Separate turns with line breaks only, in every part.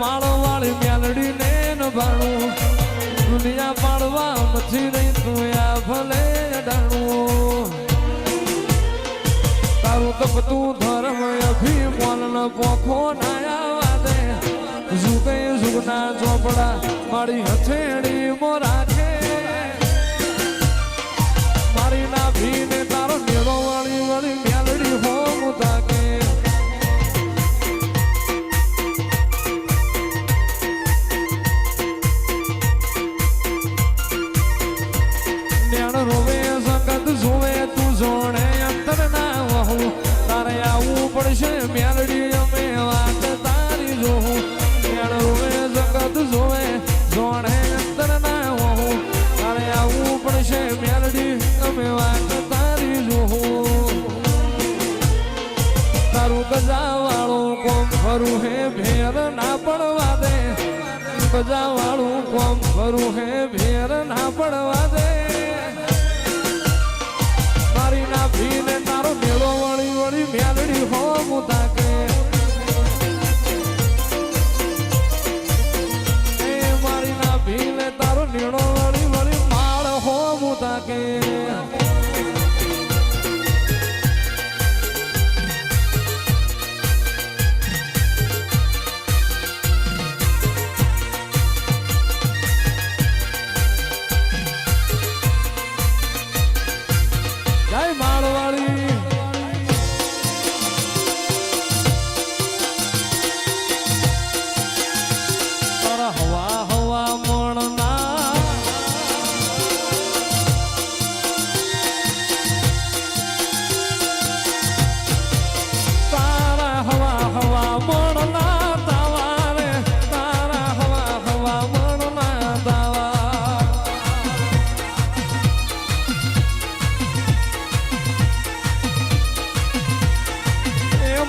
માળો વાળી મેલડીને નભાળું દુનિયા પાડવા મચી રહી તું આ ભલે અડાણું. તારું તપતું ધર્મ અભિમાન ન પોખો નાયા વાદે. જુગે જુગના ચોપડા મારી હથેળી મેલડી અમે વાત તારી જોવું તારું ગજા વાળું કોમ ખરું હે ભેર ના પડવા દે. ગજા વાળું કોમ ખરું હે ભેર ના પડવા દે. મારી ના ભીને તારો મેળો વળી વળી મેલડી હો મુતાકે એ મારી ના ભીને તારો હો again.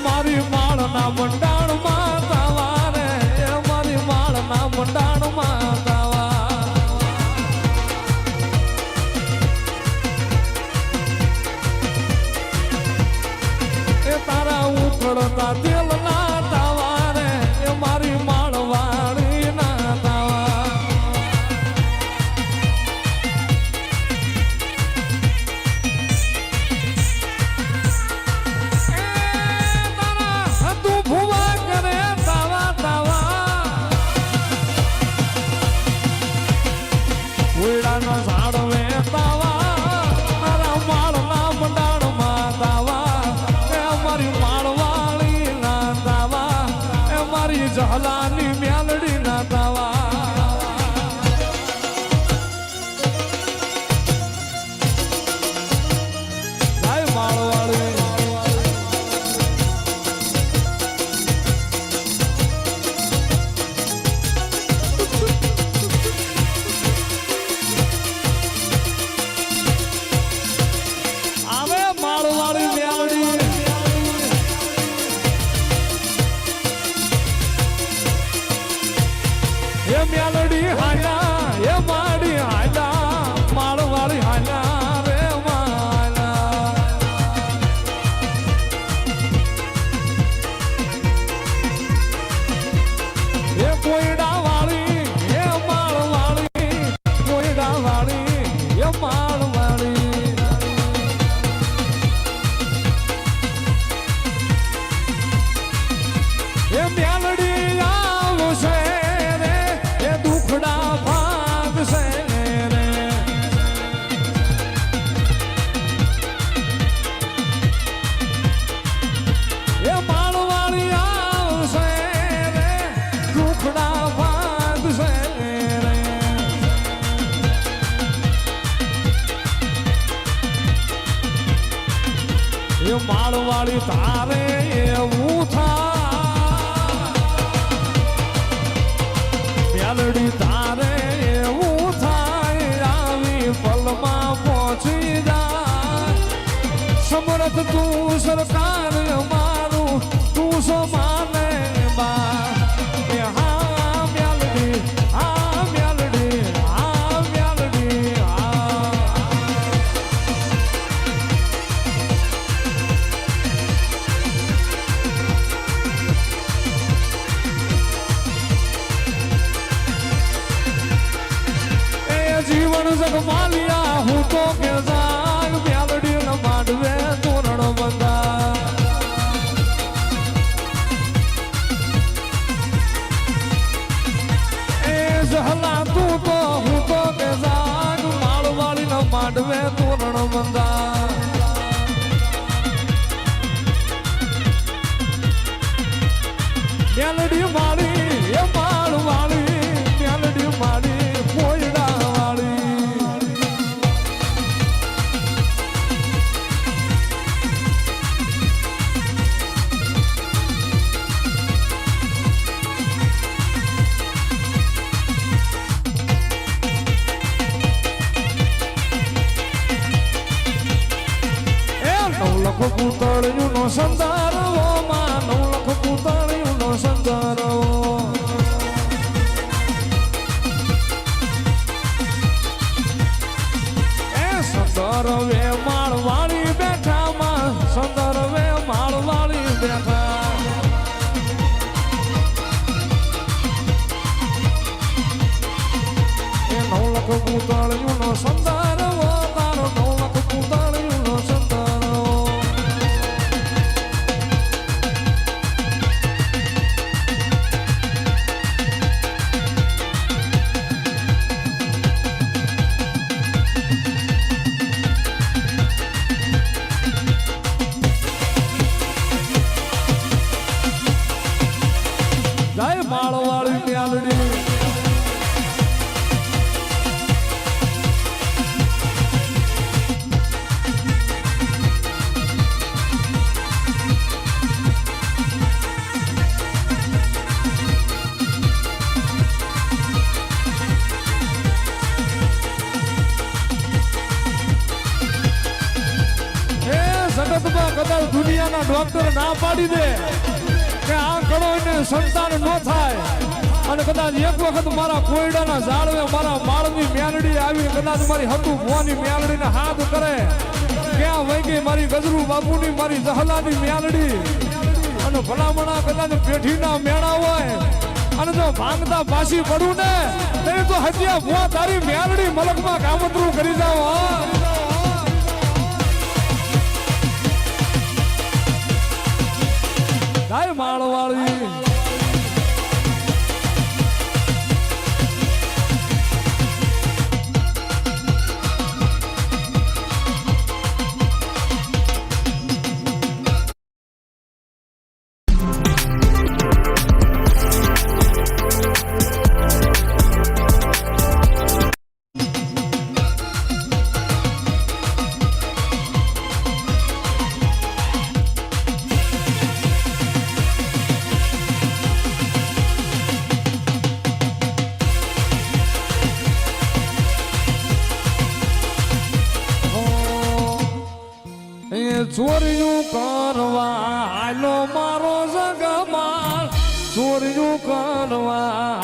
મારી માળના મંડાણમાં એ મેલડી હાલા એ માડી એ માળવાળી તારે એવું થાય. મેલડી તારે એવું થાય, આવી પલમાં પહોંચી જાય. સમરથ તું સરકાર મારું, તું સો સંદરવે માળવાળી બેઠા માં સંદરવે માળવાળી બેઠા. એ નવલખ પૂતળિયું નો દુનિયાના ડોક્ટર ના પાડી દે કે આ કરો એને સંતાન ન થાય. અને કદાચ એક વખત મારા કોયડાના ઝાડવે મારા માળની મેલડી આવી, કદાચ મારી હતું ભુવાની મેલડીને હાથ કરે. ક્યાં વહી મારી ગજરુ બાપુની, મારી જહલાની મેલડી અને ભલામણા કદાચ પેઢીના મેળા હોય. અને જો ભાંગતા પાછી પડું ને, તે હજી આ ભુવા તારી મેલડી મલકમાં કામતરું કરી જાવ હા. ગાય માળવાળી. ચોર્યું કરવા આલો મારો જગમાલ ચોર્યું કરવા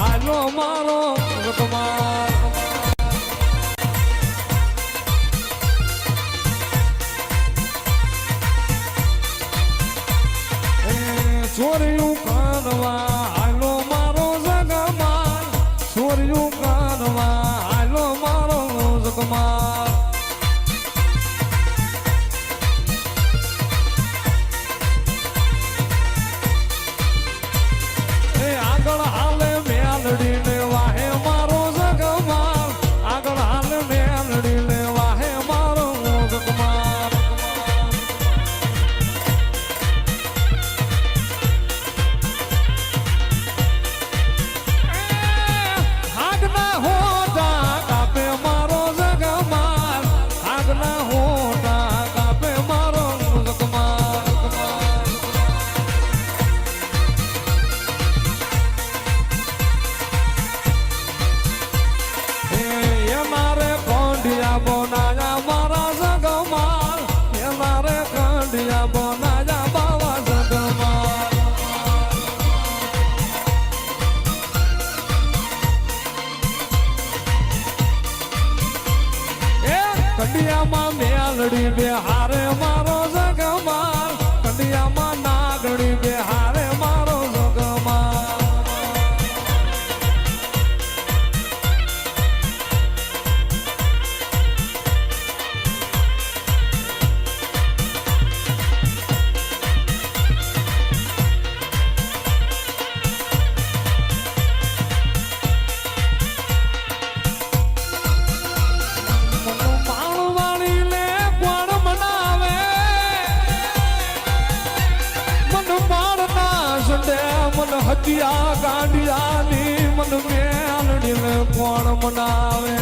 ગાંડિયાની મન મેલડીને કોણ મનાવે?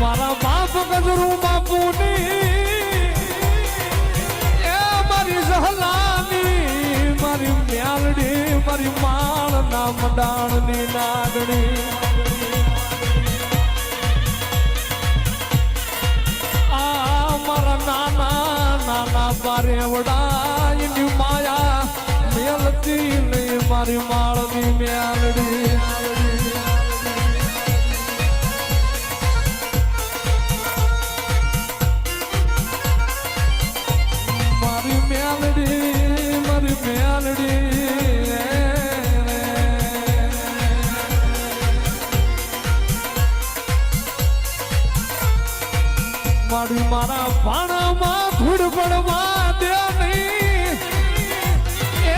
મારા બાપ ગજરું બાપુની, એ મારી સહલાની મારી મ્યાલડી, મારી માળ ના મંડાણની નાગણી બારેવડા એની માયા મેલતી નહીં મારી માળની મ્યાલડી મારી ભાણામાં ધૂળ પડવા દે નહીં. એ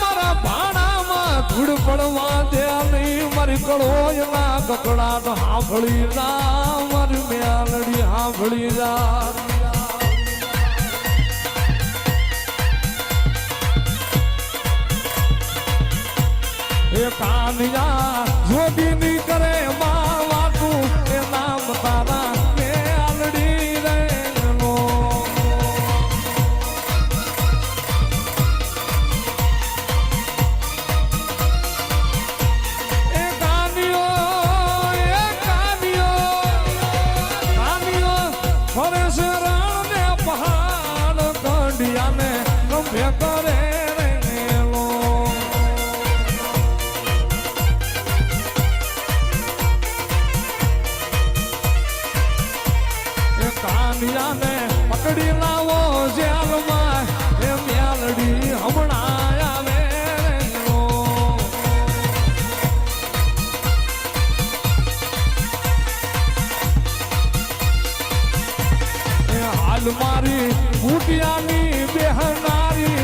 મારા ભાણામાં ધૂળ પડવા દે નહીં. મારી કળોયના કકડાટ હાંભળી જા. મારી મેલડી હાંભળી જા. એ કાનિયા જોડીની કંડિયાને ગમે કરે મારી બુટિયાની બેહનારી